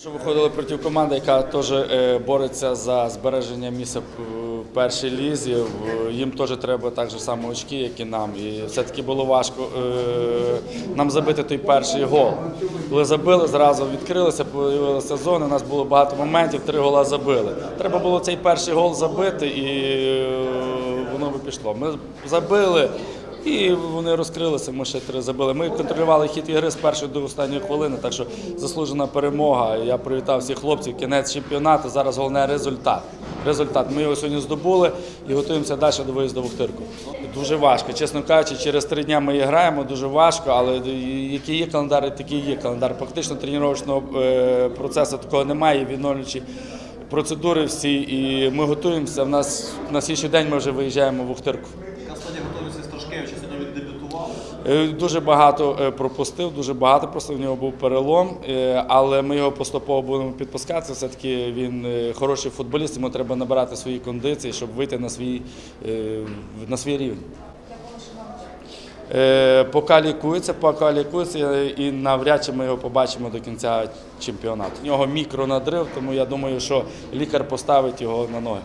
Що виходили проти команди, яка теж е, бореться за збереження місця в першій лізі. Їм теж треба так само очки, як і нам. І все-таки було важко е, нам забити той перший гол. Коли забили, зразу відкрилися, появилася зона. У нас було багато моментів, три гола забили. Треба було цей перший гол забити, і е, воно би пішло. Ми забили. І вони розкрилися, ми ще три забили. Ми контролювали хід ігри з першої до останньої хвилини, так що заслужена перемога. Я привітав всіх хлопців. Кінець чемпіонату. Зараз головне результат. Результат. Ми його сьогодні здобули і готуємося далі до виїзду в Охтирку. Дуже важко. Чесно кажучи, через три дні ми граємо, дуже важко, але який є календар, такий є календар. Фактично тренувального е, процесу такого немає, відновлюючи процедури всі. І ми готуємося. В нас на слідчий день ми вже виїжджаємо в Охтирку. Страшкевича сьогодні він дебютував. Е, Дуже багато е, пропустив, дуже багато просто в нього був перелом, е, але ми його поступово будемо підпускати. Все-таки він е, хороший футболіст, йому треба набирати свої кондиції, щоб вийти на свій, на свій рівень. Поки лікується, поки лікується, і навряд чи ми його побачимо до кінця чемпіонату. У нього мікронадрив, тому я думаю, що лікар поставить його на ноги.